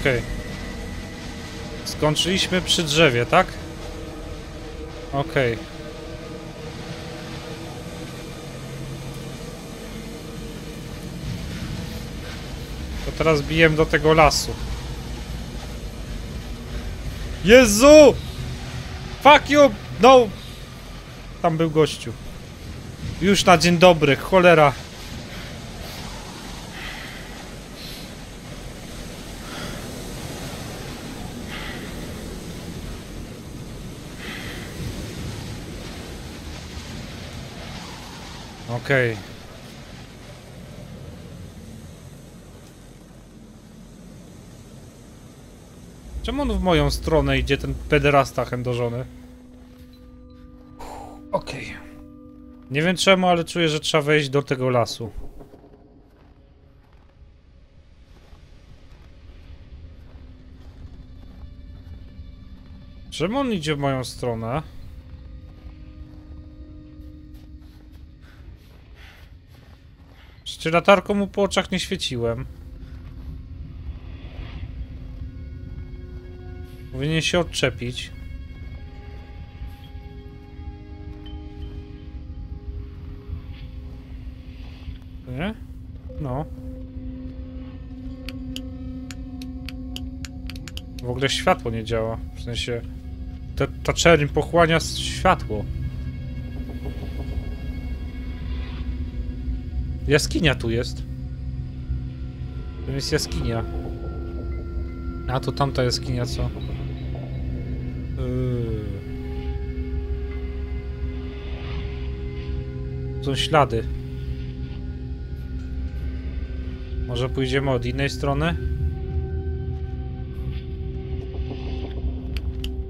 Okej. Skończyliśmy przy drzewie, tak? Okej. To teraz bijem do tego lasu. Jezu! Fuck you! No! Tam był gościu. Już na dzień dobry, cholera. Okej. Czemu on w moją stronę idzie, ten pederasta chędożony? Okej. Nie wiem czemu, ale czuję, że trzeba wejść do tego lasu. Czemu on idzie w moją stronę? Przecież latarką mu po oczach nie świeciłem. Powinien się odczepić. Nie? No. W ogóle światło nie działa. W sensie... Ta, ta pochłania światło. Jaskinia tu jest. To jest jaskinia. A to tamta jaskinia, co? Yy. Są ślady. Może pójdziemy od innej strony?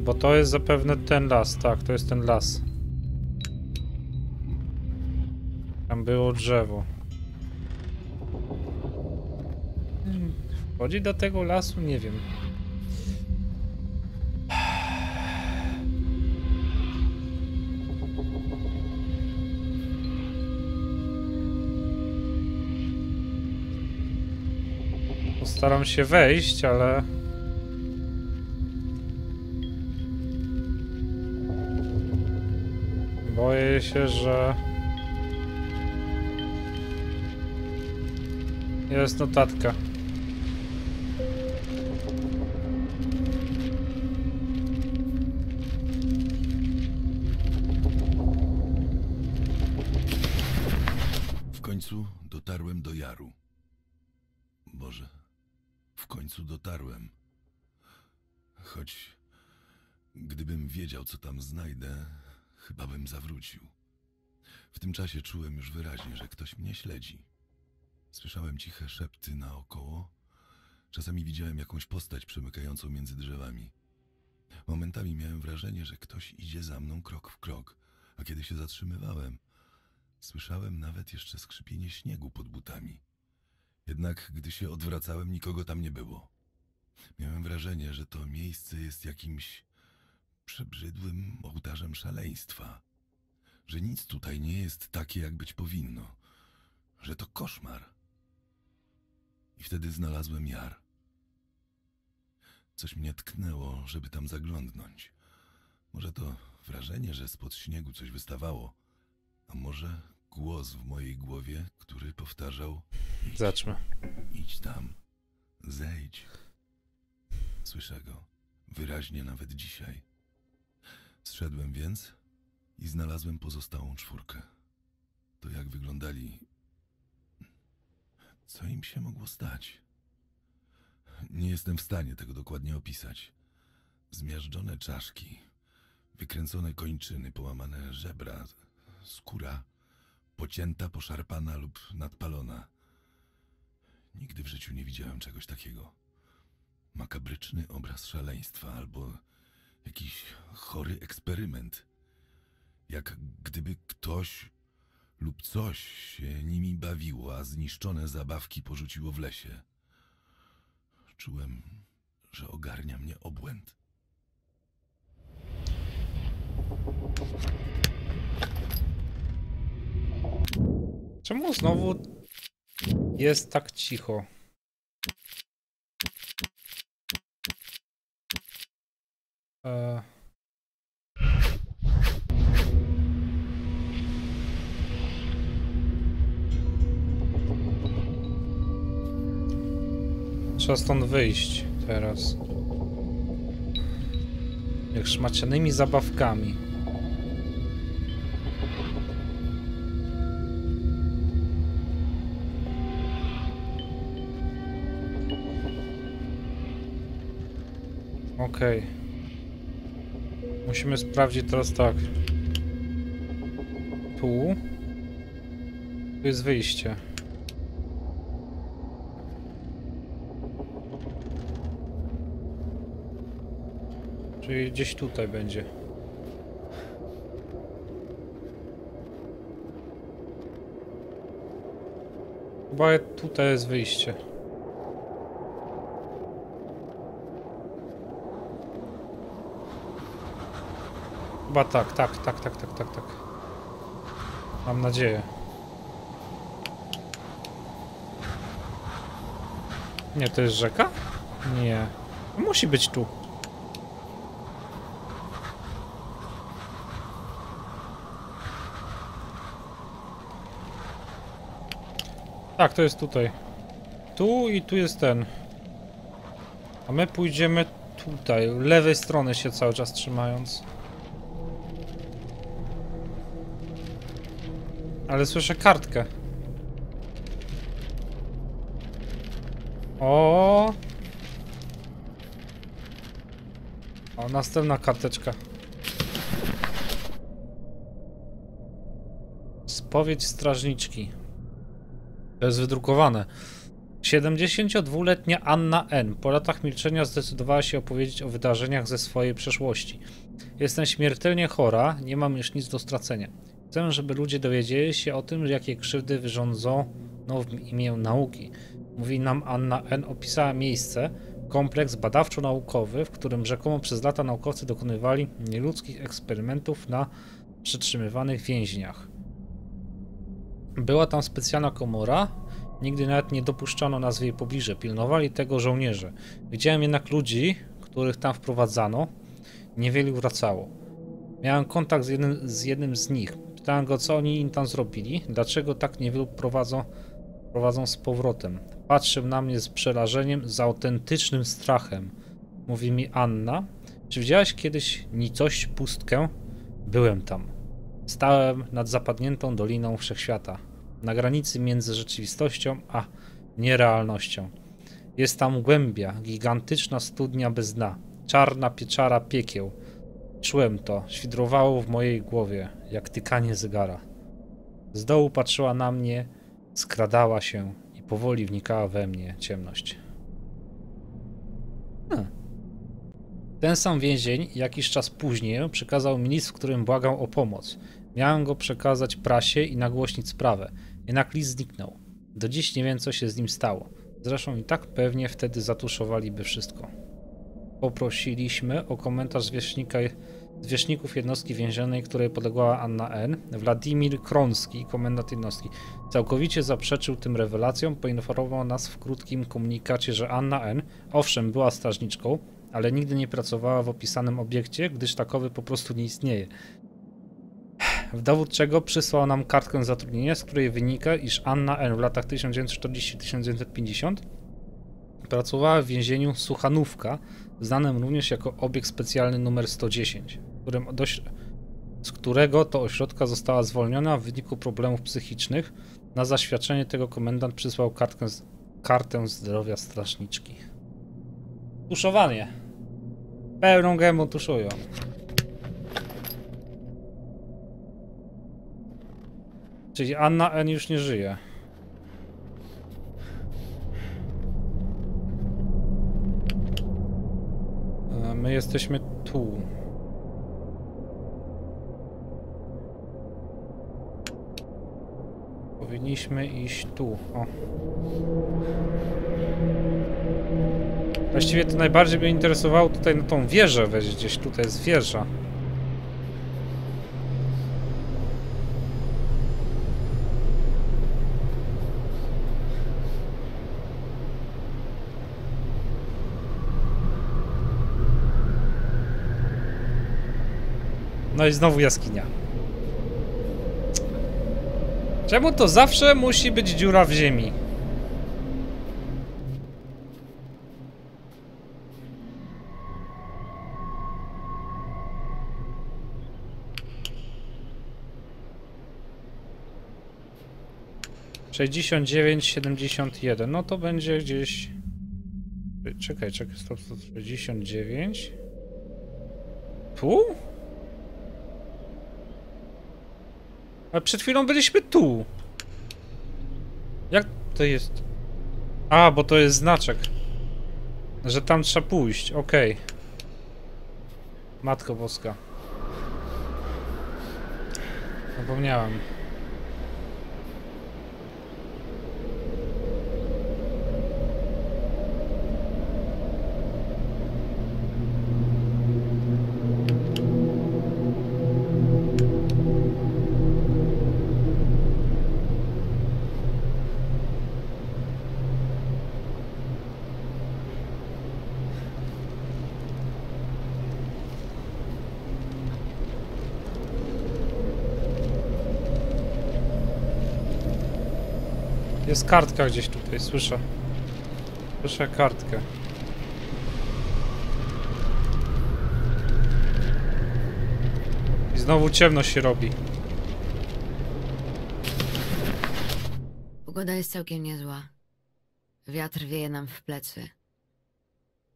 Bo to jest zapewne ten las, tak, to jest ten las. Tam było drzewo. Wchodzi do tego lasu? Nie wiem. Postaram się wejść, ale... Boję się, że... Jest notatka. Boże, w końcu dotarłem. Choć gdybym wiedział, co tam znajdę, chyba bym zawrócił. W tym czasie czułem już wyraźnie, że ktoś mnie śledzi. Słyszałem ciche szepty naokoło. Czasami widziałem jakąś postać przemykającą między drzewami. Momentami miałem wrażenie, że ktoś idzie za mną krok w krok, a kiedy się zatrzymywałem, Słyszałem nawet jeszcze skrzypienie śniegu pod butami. Jednak gdy się odwracałem, nikogo tam nie było. Miałem wrażenie, że to miejsce jest jakimś przebrzydłym ołtarzem szaleństwa. Że nic tutaj nie jest takie, jak być powinno. Że to koszmar. I wtedy znalazłem jar. Coś mnie tknęło, żeby tam zaglądnąć. Może to wrażenie, że spod śniegu coś wystawało. A może głos w mojej głowie, który powtarzał: Zacznę. idź tam, zejdź. Słyszę go, wyraźnie nawet dzisiaj. Zszedłem więc i znalazłem pozostałą czwórkę. To jak wyglądali. Co im się mogło stać? Nie jestem w stanie tego dokładnie opisać. Zmiażdżone czaszki, wykręcone kończyny, połamane żebra, skóra pocięta, poszarpana lub nadpalona. Nigdy w życiu nie widziałem czegoś takiego. Makabryczny obraz szaleństwa albo jakiś chory eksperyment. Jak gdyby ktoś lub coś się nimi bawiło, a zniszczone zabawki porzuciło w lesie. Czułem, że ogarnia mnie obłęd. Czemu znowu jest tak cicho. E... Trzeba stąd wyjść teraz. Jak szmacianymi zabawkami. Okej. Musimy sprawdzić teraz tak. Tu. Tu jest wyjście. Czyli gdzieś tutaj będzie. Chyba tutaj jest wyjście. Chyba tak, tak, tak, tak, tak, tak, tak. Mam nadzieję. Nie, to jest rzeka? Nie. Musi być tu. Tak, to jest tutaj. Tu i tu jest ten. A my pójdziemy tutaj, lewej strony się cały czas trzymając. Ale słyszę kartkę. O! O, następna karteczka. Spowiedź strażniczki. To jest wydrukowane. 72-letnia Anna N. po latach milczenia zdecydowała się opowiedzieć o wydarzeniach ze swojej przeszłości. Jestem śmiertelnie chora, nie mam już nic do stracenia. Chcę, żeby ludzie dowiedzieli się o tym, jakie krzywdy wyrządzono w imię nauki. Mówi nam Anna N. opisała miejsce, kompleks badawczo-naukowy, w którym rzekomo przez lata naukowcy dokonywali nieludzkich eksperymentów na przetrzymywanych więźniach. Była tam specjalna komora, nigdy nawet nie dopuszczano nas w jej pobliże, pilnowali tego żołnierze. Widziałem jednak ludzi, których tam wprowadzano, niewielu wracało. Miałem kontakt z jednym, z jednym z nich. Pytałem go, co oni im tam zrobili, dlaczego tak niewielu prowadzą, prowadzą z powrotem. Patrzył na mnie z przerażeniem, z autentycznym strachem. Mówi mi Anna, czy widziałaś kiedyś nicość, pustkę? Byłem tam. Stałem nad zapadniętą doliną wszechświata, na granicy między rzeczywistością a nierealnością. Jest tam głębia, gigantyczna studnia bez dna, czarna pieczara piekieł. Czułem to, świdrowało w mojej głowie, jak tykanie zegara. Z dołu patrzyła na mnie, skradała się i powoli wnikała we mnie ciemność. Hmm. Ten sam więzień jakiś czas później przekazał mi list, w którym błagał o pomoc. Miałem go przekazać prasie i nagłośnić sprawę, jednak list zniknął. Do dziś nie wiem, co się z nim stało. Zresztą i tak pewnie wtedy zatuszowaliby wszystko. Poprosiliśmy o komentarz zwierzchnika, zwierzchników jednostki więziennej, której podlegała Anna N. Władimir Kronski, komendant jednostki, całkowicie zaprzeczył tym rewelacjom, poinformował nas w krótkim komunikacie, że Anna N. owszem była strażniczką, ale nigdy nie pracowała w opisanym obiekcie, gdyż takowy po prostu nie istnieje. W dowód czego przysłał nam kartkę zatrudnienia, z której wynika, iż Anna N. w latach 1940-1950 pracowała w więzieniu Suchanówka, znanym również jako obiekt specjalny numer 110, którym dość, z którego to ośrodka została zwolniona w wyniku problemów psychicznych. Na zaświadczenie tego komendant przysłał kartkę, kartę zdrowia strażniczki. Tuszowanie. Pełną gębą tuszują. Czyli Anna N już nie żyje. E, My jesteśmy tu. Powinniśmy iść tu. O. Właściwie to najbardziej mnie interesowało tutaj na tą wieżę wejść gdzieś. Tutaj jest wieża. No i znowu jaskinia. Czemu to zawsze musi być dziura w ziemi? Sześćdziesiąt siedemdziesiąt jeden. No to będzie gdzieś. Czekaj, czekaj, stop, stop, sześćdziesiąt dziewięć. Tu? Ale przed chwilą byliśmy tu. Jak to jest? A, bo to jest znaczek. Że tam trzeba pójść, okej. Matko Boska. Zapomniałem. Jest kartka gdzieś tutaj, słyszę. Słyszę kartkę. I znowu ciemno się robi. Pogoda jest całkiem niezła. Wiatr wieje nam w plecy.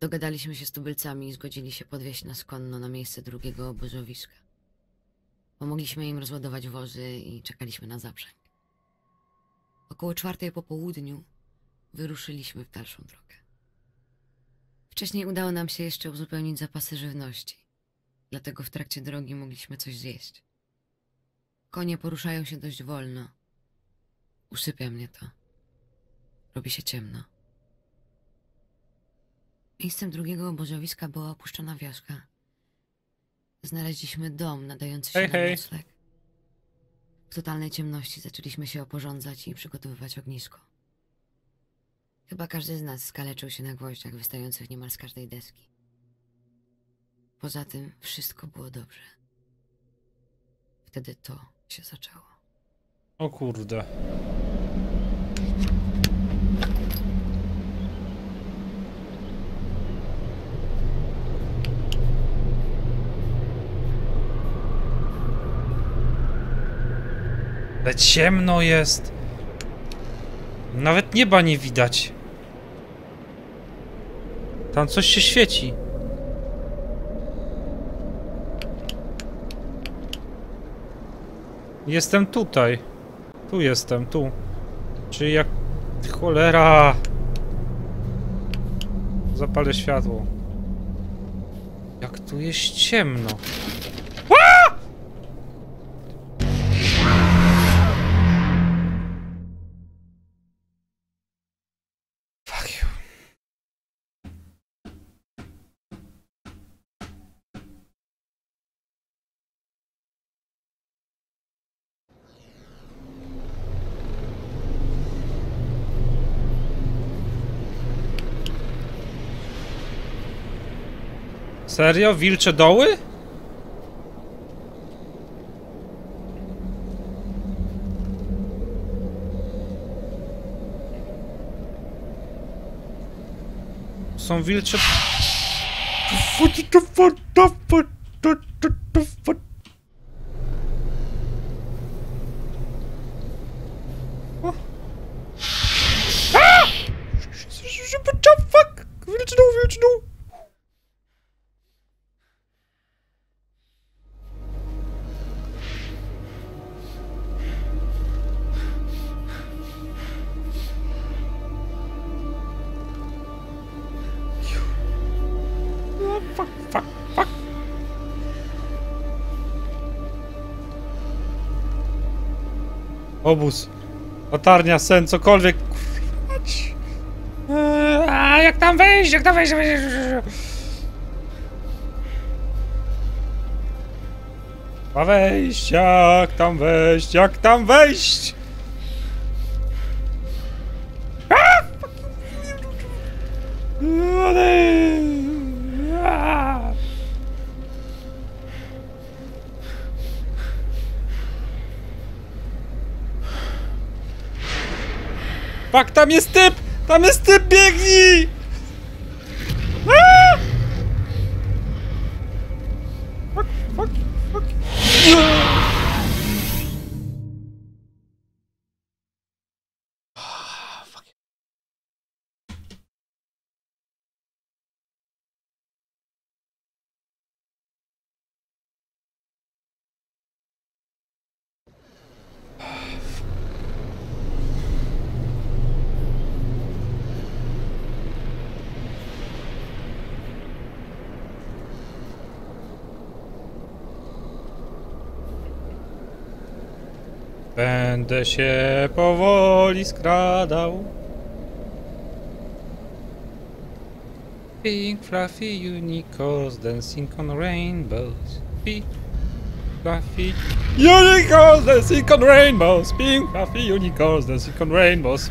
Dogadaliśmy się z tubylcami i zgodzili się podwieźć nas konno na miejsce drugiego obozowiska. Pomogliśmy im rozładować wozy i czekaliśmy na zaprzęg. Około czwartej po południu wyruszyliśmy w dalszą drogę. Wcześniej udało nam się jeszcze uzupełnić zapasy żywności, dlatego w trakcie drogi mogliśmy coś zjeść. Konie poruszają się dość wolno. Usypia mnie to. Robi się ciemno. Miejscem drugiego obozowiska była opuszczona wioska. Znaleźliśmy dom nadający się Hej, na nocleg. W totalnej ciemności zaczęliśmy się oporządzać i przygotowywać ognisko. Chyba każdy z nas skaleczył się na gwoździach wystających niemal z każdej deski. Poza tym wszystko było dobrze. Wtedy to się zaczęło. O kurde. Ale ciemno jest. Nawet nieba nie widać. Tam coś się świeci. Jestem tutaj. Tu jestem, tu. Czyli jak... Cholera! Zapalę światło. Jak tu jest ciemno. Serio? Wilcze doły? Są wilcze... O. Obóz. Latarnia, sen, cokolwiek. Eee, A jak tam wejść? Jak tam wejść? Ma wejść, jak tam wejść? Jak tam wejść? Fuck, tam jest typ! Tam jest typ, biegnij! Będę się powoli skradał. Pink fluffy unicorns dancing on rainbows. Pink fluffy unicorns dancing on rainbows. Pink fluffy unicorns dancing on rainbows.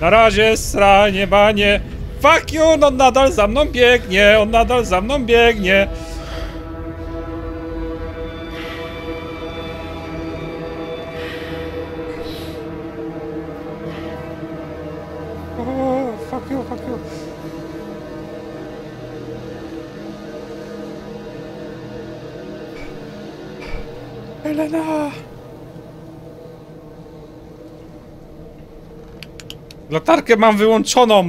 Na razie sranie banie. Fuck you, on nadal za mną biegnie, on nadal za mną biegnie. Latarkę mam wyłączoną!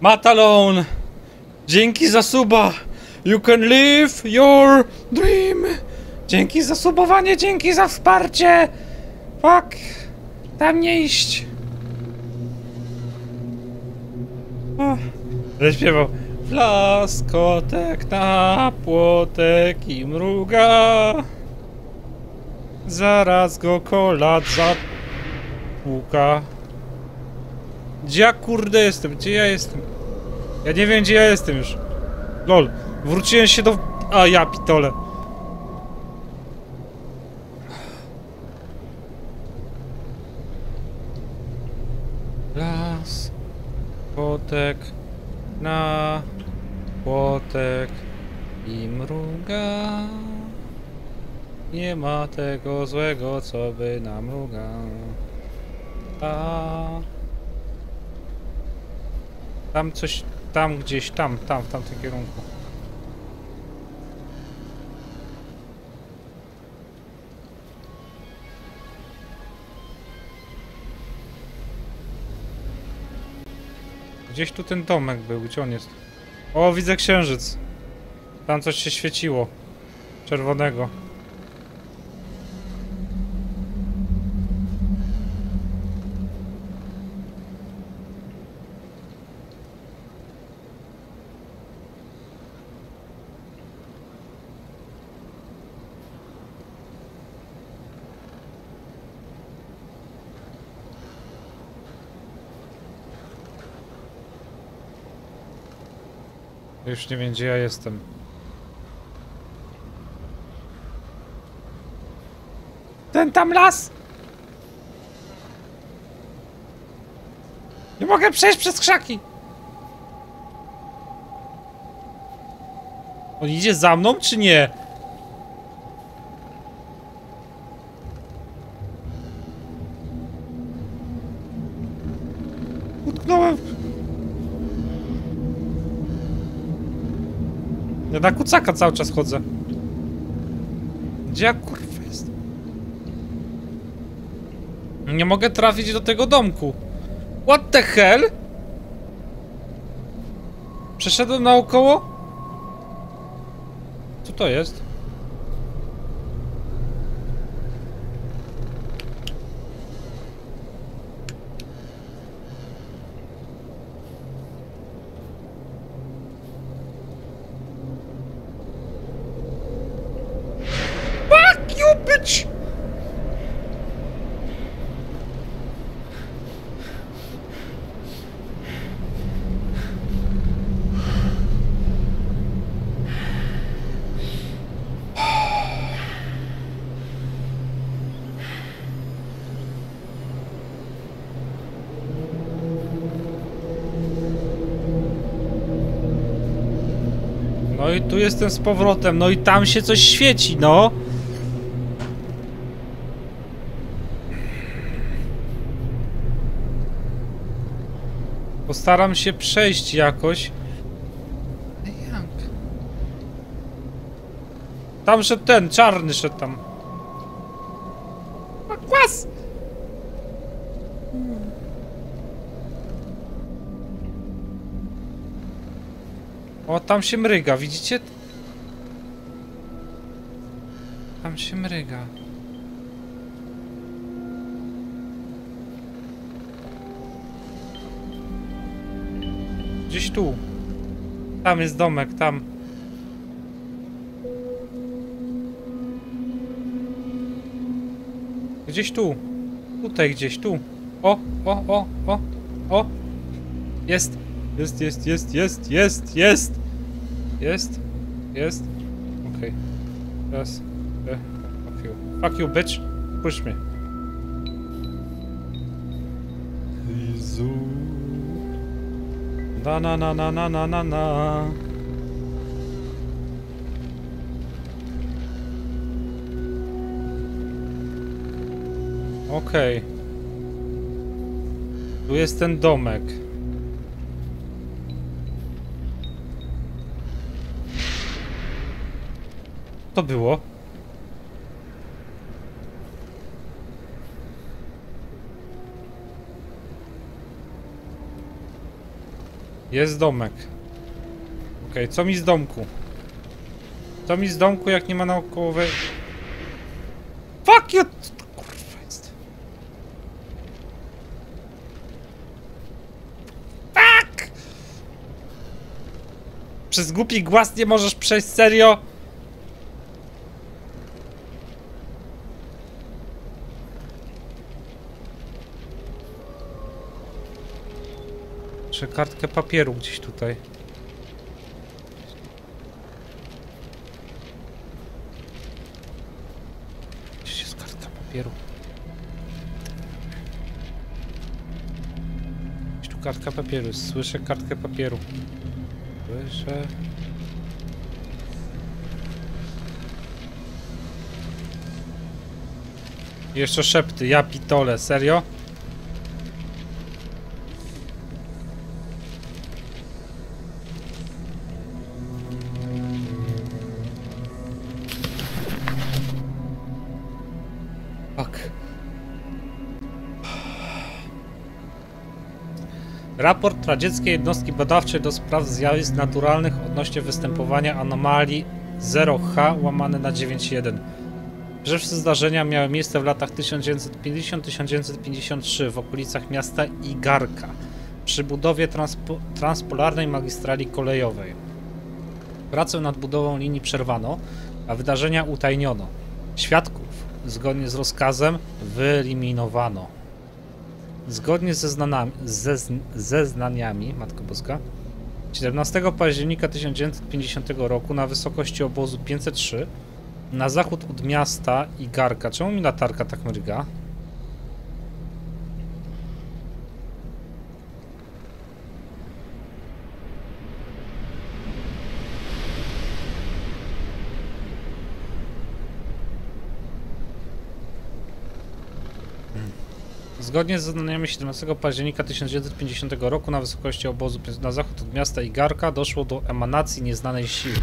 Matalon! Dzięki za suba! You can live your dream! Dzięki za subowanie, dzięki za wsparcie! Fuck! Tam nie iść! Będę śpiewał Flaskotek na płotek i mruga Zaraz go kolat zapłuka Gdzie ja kurde jestem? Gdzie ja jestem? Ja nie wiem gdzie ja jestem już Lol, wróciłem się do... A ja pitole Las, płotek, na płotek i mruga. Nie ma tego złego, co by namrugał. A tam coś, tam gdzieś, tam, tam, w tamtym kierunku. Gdzieś tu ten domek był, gdzie on jest? O, widzę księżyc. Tam coś się świeciło. Czerwonego. Już nie wiem gdzie ja jestem. Ten tam las! Nie mogę przejść przez krzaki! On idzie za mną, czy nie? Na kucaka cały czas chodzę. Gdzie ja kurwa jest? Nie mogę trafić do tego domku. What the hell? Przeszedłem naokoło? Co to jest? No i tu jestem z powrotem, no i tam się coś świeci, no. Postaram się przejść jakoś. Tam szedł ten, czarny szedł tam. Tam się mryga, widzicie? Tam się mryga. Gdzieś tu. Tam jest domek, tam. Gdzieś tu. Tutaj gdzieś, tu. O, o, o, o, o. Jest. Jest, jest, jest, jest, jest, jest. Jest. Jest. Okej. Teraz. E, fuck you. Fuck you, bitch. Push me. Jezu. Na na na na na na na na. Okej. Tu jest ten domek. To było. Jest domek. Okej, co mi z domku? Co mi z domku, jak nie ma naukowej... Fuck you! Kurwa jest. Fuck! Przez głupi głaz nie możesz przejść, serio? Czy kartkę papieru gdzieś tutaj? Gdzieś jest kartka papieru. Gdzieś tu kartka papieru. Słyszę kartkę papieru. Słyszę. Jeszcze szepty. Ja pitole. Serio? Raport radzieckiej jednostki badawczej do spraw zjawisk naturalnych odnośnie występowania anomalii 0H łamane na 9.1. Pierwsze zdarzenia miały miejsce w latach 1950-1953 w okolicach miasta Igarka przy budowie transpo transpolarnej magistrali kolejowej. Pracę nad budową linii przerwano, a wydarzenia utajniono. Świadków, zgodnie z rozkazem, wyeliminowano. Zgodnie ze znanami, ze, zeznaniami, Matko Boska, 17 października 1950 roku na wysokości obozu 503 na zachód od miasta Igarka. Czemu mi latarka tak mryga? Zgodnie z zeznaniami 17 października 1950 roku na wysokości obozu na zachód od miasta Igarka doszło do emanacji nieznanej siły.